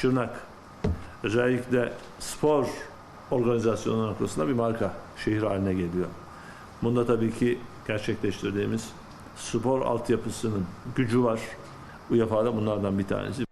Şırnak özellikle spor organizasyonları noktasında bir marka şehir haline geliyor. Bunda tabii ki gerçekleştirdiğimiz spor altyapısının gücü var. UEFA'da bunlardan bir tanesi.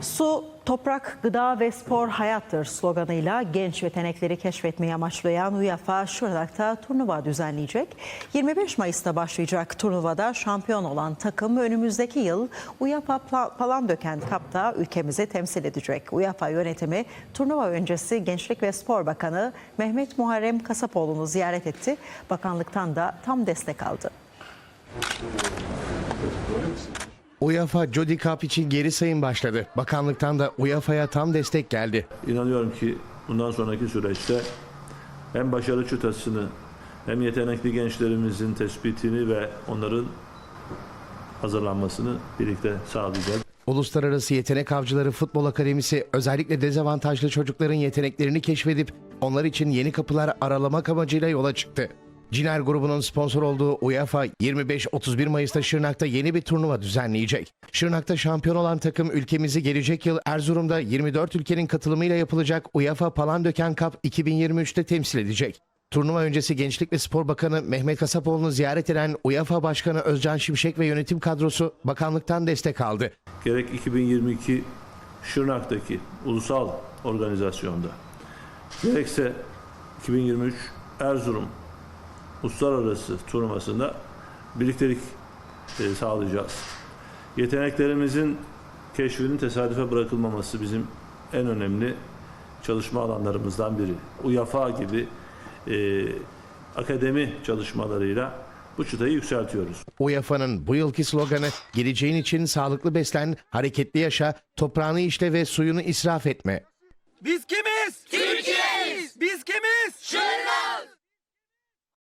Su, toprak, gıda ve spor hayattır sloganıyla genç yetenekleri keşfetmeyi amaçlayan UEFA Şırnak'ta turnuva düzenleyecek. 25 Mayıs'ta başlayacak turnuvada şampiyon olan takım önümüzdeki yıl UEFA Palandöken Cup'ta ülkemizi temsil edecek. UEFA yönetimi turnuva öncesi Gençlik ve Spor Bakanı Mehmet Muharrem Kasapoğlu'nu ziyaret etti. Bakanlıktan da tam destek aldı. UEFA Jody Cup için geri sayım başladı. Bakanlıktan da UEFA'ya tam destek geldi. İnanıyorum ki bundan sonraki süreçte hem başarı çıtasını hem yetenekli gençlerimizin tespitini ve onların hazırlanmasını birlikte sağlayacağız. Uluslararası Yetenek Avcıları Futbol Akademisi özellikle dezavantajlı çocukların yeteneklerini keşfedip onlar için yeni kapılar aralamak amacıyla yola çıktı. Ciner grubunun sponsor olduğu UEFA 25-31 Mayıs'ta Şırnak'ta yeni bir turnuva düzenleyecek. Şırnak'ta şampiyon olan takım ülkemizi gelecek yıl Erzurum'da 24 ülkenin katılımıyla yapılacak UEFA Palandöken Cup 2023'te temsil edecek. Turnuva öncesi Gençlik ve Spor Bakanı Mehmet Kasapoğlu'nu ziyaret eden UEFA Başkanı Özcan Şimşek ve yönetim kadrosu bakanlıktan destek aldı. Gerek 2022 Şırnak'taki ulusal organizasyonda gerekse 2023 Erzurum uluslararası turnuvasında birliktelik e, sağlayacağız. Yeteneklerimizin keşfinin tesadüfe bırakılmaması bizim en önemli çalışma alanlarımızdan biri. UEFA gibi e, akademi çalışmalarıyla bu çıtayı yükseltiyoruz. UEFA'nın bu yılki sloganı geleceğin için sağlıklı beslen, hareketli yaşa, toprağını işle ve suyunu israf etme. Biz kimiz? Türkiye!